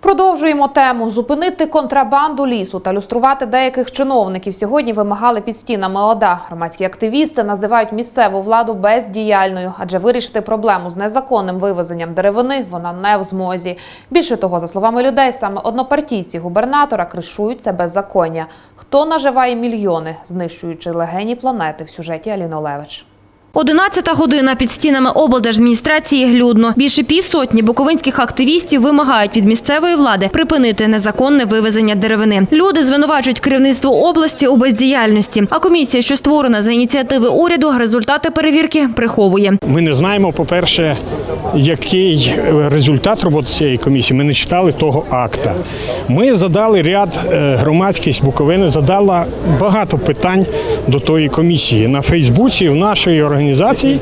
Продовжуємо тему зупинити контрабанду лісу та люструвати деяких чиновників. Сьогодні вимагали під стінами ОДА. Громадські активісти називають місцеву владу бездіяльною, адже вирішити проблему з незаконним вивезенням деревини вона не в змозі. Більше того, за словами людей, саме однопартійці губернатора кришують це беззаконня. Хто наживає мільйони, знищуючи легені планети в сюжеті Аліни Олевич. Одинадцята година під стінами облдержадміністрації людно. Більше півсотні буковинських активістів вимагають від місцевої влади припинити незаконне вивезення деревини. Люди звинувачують керівництво області у бездіяльності. А комісія, що створена за ініціативи уряду, результати перевірки приховує. Ми не знаємо, по-перше, який результат роботи цієї комісії. Ми не читали того акта. Ми задали ряд е, громадськість Буковини, задала багато питань до тої комісії. На Фейсбуці в нашої організації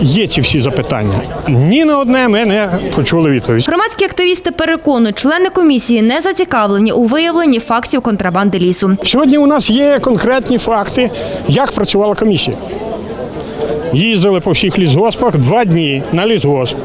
є ці всі запитання. Ні на одне ми не почули відповідь. Громадські активісти переконують, члени комісії не зацікавлені у виявленні фактів контрабанди лісу. Сьогодні у нас є конкретні факти, як працювала комісія. Їздили по всіх лісгоспах два дні на лісгосп.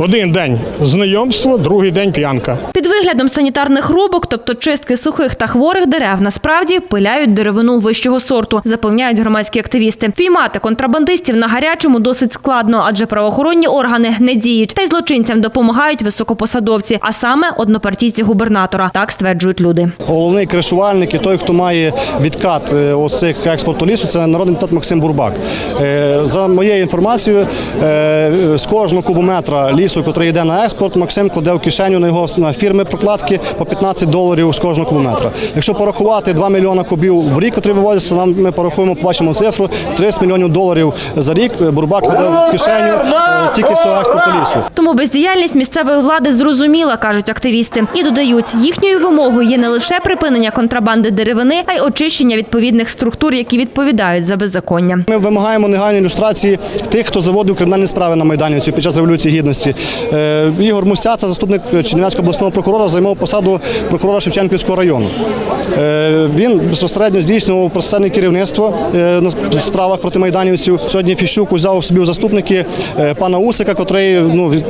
Один день знайомство, другий день п'янка. Під виглядом санітарних рубок, тобто чистки сухих та хворих дерев, насправді пиляють деревину вищого сорту, запевняють громадські активісти. Піймати контрабандистів на гарячому досить складно, адже правоохоронні органи не діють. Та й злочинцям допомагають високопосадовці, а саме однопартійці губернатора. Так стверджують люди. Головний кришувальник і той, хто має відкат е, оцих експорту лісу, це народний депутат Максим Бурбак. Е, За моєю інформацією, е, з кожного кубометра лісу, який йде на експорт, Максим кладе в кишеню на його на фірми прокладки по 15 доларів з кожного кубометра. Якщо порахувати 2 мільйона кубів в рік, який вивозиться, нам ми порахуємо, побачимо цифру 30 мільйонів доларів за рік. Бурбак кладе в кишеню е, тільки з цього експорту лісу. Тому бездіяльність місцевої влади зрозуміла, кажуть активісти, і додають, їхньою вимогою є не лише припинення контрабанди деревини, а й очищення відповідних структур, які відповідають за беззаконня. Ми вимагаємо негайної ілюстрації тих, хто заводив кримінальні справи на Майданівці під час революції гідності. Е, Ігор Мустяца, заступник Чернівецького обласного прокурора, займав посаду прокурора Шевченківського району. Е, Він безпосередньо здійснював процесуальне керівництво е, на справах проти майданівців. Сьогодні Фіщук взяв собі в заступники пана Усика, котрий ну від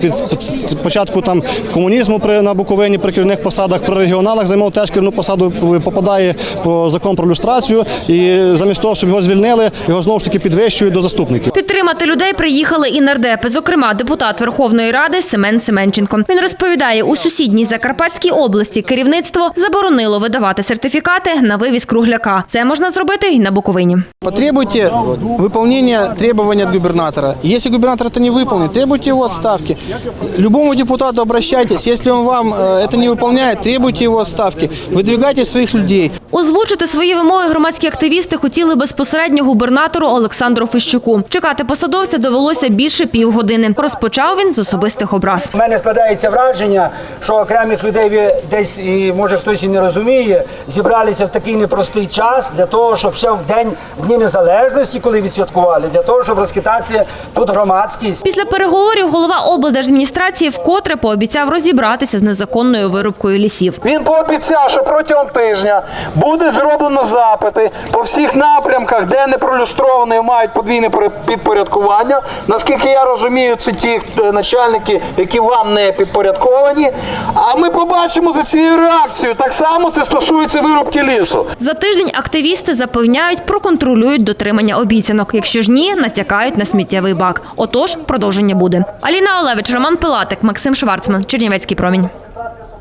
початку там комунізму при на Буковині при керівних посадах, при регіоналах займав теж керівну посаду, попадає по закон про люстрацію. І замість того, щоб його звільнили, його знову ж таки підвищують до заступників. Підтримати людей приїхали і нардепи, зокрема депутат Верховної Ради Семен Семенченко. Він розповідає, у сусідній Закарпатській області керівництво заборонило видавати сертифікати на вивіз кругляка. Це можна зробити і на Буковині. Потребуйте выполнения требований от губернатора. Если губернатор это не выполнит, требуйте его отставки. Любому депутату обращайтесь. Если он вам э, это не выполняет, требуйте его отставки. Выдвигайте своих людей. Озвучити свої вимоги громадські активісти хотіли безпосередньо губернатору Олександру Фищуку. Чекати посадовця довелося більше півгодини. Розпочав він з особистих образ. У мене складається враження, що окремих людей десь і може хтось і не розуміє, зібралися в такий непростий час для того, щоб ще в день Дні Незалежності, коли відсвяткували, для того, щоб розхитати тут громадськість. Після переговорів голова облдержадміністрації вкотре пообіцяв розібратися з незаконною вирубкою лісів. Він пообіцяв, що протягом тижня буде зроблено запити по всіх напрямках, де непролюстровані мають подвійне підпорядкування. Наскільки я розумію, це ті е, начальники, які вам не підпорядковані. А ми побачимо за цією реакцією. Так само це стосується вирубки лісу. За тиждень активісти запевняють, проконтролюють дотримання обіцянок. Якщо ж ні, натякають на сміттєвий бак. Отож, продовження буде. Аліна Олевич, Роман Пилатик, Максим Шварцман, Чернівецький промінь.